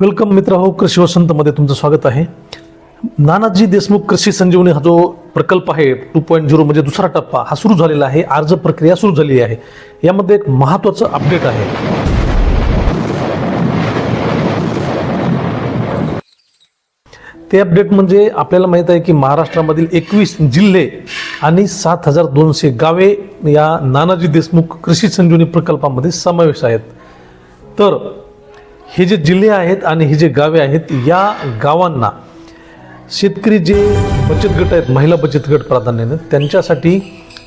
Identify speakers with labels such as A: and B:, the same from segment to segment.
A: Welcome मित्र हो कृषी वसंतमध्ये तुमचं स्वागत आहे. नानाजी देशमुख कृषी संजीवनी हा जो प्रकल्प आहे टू पॉईंट झिरो म्हणजे दुसरा टप्पा हा सुरू झालेला आहे अर्ज प्रक्रिया सुरू झाली आहे. यामध्ये एक महत्त्वाचं अपडेट आहे. ते अपडेट म्हणजे आपल्याला माहीत आहे की महाराष्ट्रामधील एकवीस जिल्हे आणि सात हजार दोनशे गावे या नानाजी देशमुख कृषी संजीवनी प्रकल्पामध्ये समावेश आहेत. तर हे जे जिल्हे आहेत आणि ही जे गावे आहेत या गावांना शेतकरी जे बचत गट आहेत महिला बचत गट प्राधान्याने त्यांच्यासाठी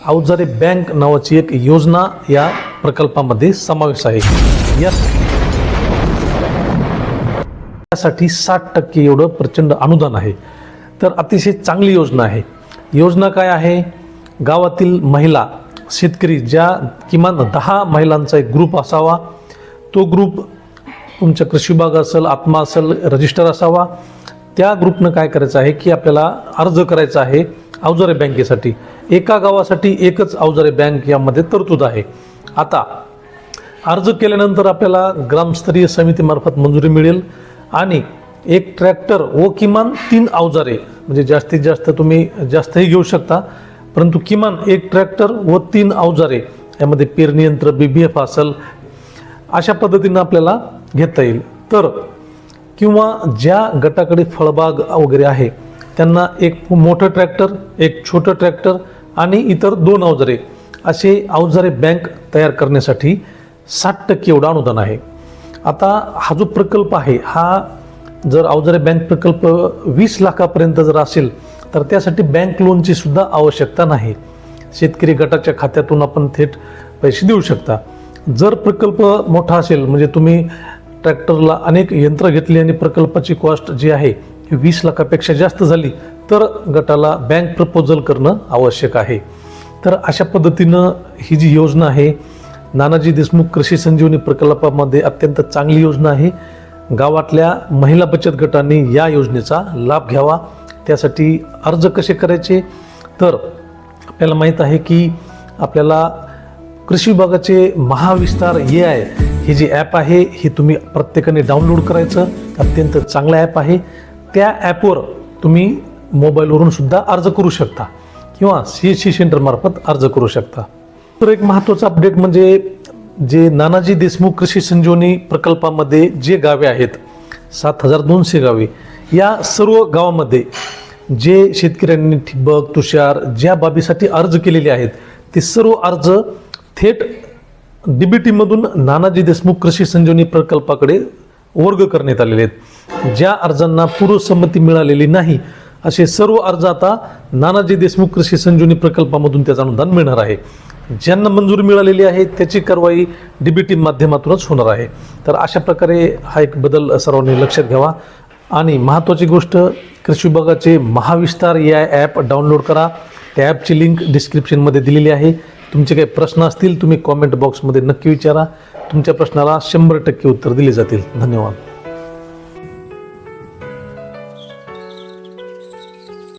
A: अवजारे बँक नावाची एक योजना या प्रकल्पामध्ये समावेश आहे. यासाठी साठ टक्के एवढं प्रचंड अनुदान आहे. तर अतिशय चांगली योजना आहे. योजना काय आहे? गावातील महिला शेतकरी ज्या किमान दहा महिलांचा एक ग्रुप असावा तो ग्रुप तुमच्या कृषी विभाग असेल आत्मा असेल रजिस्टर असावा. त्या ग्रुपनं काय करायचं आहे की आपल्याला अर्ज करायचा आहे अवजारे बँकेसाठी. एका गावासाठी एकच अवजारे बँक यामध्ये तरतूद आहे. आता अर्ज केल्यानंतर आपल्याला ग्रामस्तरीय समितीमार्फत मंजुरी मिळेल आणि एक ट्रॅक्टर व किमान तीन अवजारे म्हणजे जास्तीत जास्त तुम्ही जास्तही घेऊ शकता परंतु किमान एक ट्रॅक्टर व तीन अवजारे यामध्ये पेरणी यंत्र बी बी एफ असेल अशा पद्धतीनं आपल्याला घेता येईल. तर किंवा ज्या गटाकडे फळबाग वगैरे आहे त्यांना एक मोठं ट्रॅक्टर एक छोटं ट्रॅक्टर आणि इतर दोन अवजारे असे अवजारे बँक तयार करण्यासाठी साठ टक्के एवढं अनुदान आहे. आता हा जो प्रकल्प आहे हा जर अवजारे बँक प्रकल्प वीस लाखापर्यंत जर असेल तर त्यासाठी बँक लोनची सुद्धा आवश्यकता नाही. शेतकरी गटाच्या खात्यातून आपण थेट पैसे देऊ शकता. जर प्रकल्प मोठा असेल म्हणजे तुम्ही ट्रॅक्टरला अनेक यंत्र घेतली आणि प्रकल्पाची कॉस्ट जी आहे ही वीस लाखापेक्षा जास्त झाली तर गटाला बँक प्रपोजल करणं आवश्यक आहे. तर अशा पद्धतीनं ही जी योजना आहे नानाजी देशमुख कृषी संजीवनी प्रकल्पामध्ये अत्यंत चांगली योजना आहे. गावातल्या महिला बचत गटांनी या योजनेचा लाभ घ्यावा त्यासाठी अर्ज कसे करायचे? तर आपल्याला माहीत आहे की आपल्याला कृषी विभागाचे महाविस्तार ए आय हे जे ॲप आहे हे तुम्ही प्रत्येकाने डाउनलोड करायचं. अत्यंत चांगलं ॲप आहे. त्या ॲपवर तुम्ही मोबाईलवरून सुद्धा अर्ज करू शकता. किंवा सी एस सी सेंटरमार्फत अर्ज करू शकता. तर एक महत्त्वाचं अपडेट म्हणजे जे नानाजी देशमुख कृषी संजीवनी प्रकल्पामध्ये जे गावे आहेत सात हजार दोनशे गावे या सर्व गावामध्ये जे शेतकऱ्यांनी ठिबक तुषार ज्या बाबीसाठी अर्ज केलेले आहेत ते सर्व अर्ज थेट डी बी टीमधून नानाजी देशमुख कृषी संजीवनी प्रकल्पाकडे वर्ग करण्यात आलेले आहेत. ज्या अर्जांना पूर्वसंमती मिळालेली नाही असे सर्व अर्ज आता नानाजी देशमुख कृषी संजीवनी प्रकल्पामधून त्याचं अनुदान मिळणार आहे. ज्यांना मंजुरी मिळालेली आहे त्याची कारवाई डी बी टी माध्यमातूनच होणार आहे. तर अशा प्रकारे हा एक बदल सर्वांनी लक्षात घ्यावा. आणि महत्त्वाची गोष्ट कृषी विभागाचे महाविस्तार या ॲप डाउनलोड करा. त्या ॲपची लिंक डिस्क्रिप्शनमध्ये दिलेली आहे. तुमचे काही प्रश्न असतील तुम्ही कॉमेंट बॉक्समध्ये नक्की विचारा. तुमच्या प्रश्नाला शंभर टक्के उत्तर दिले जातील. धन्यवाद.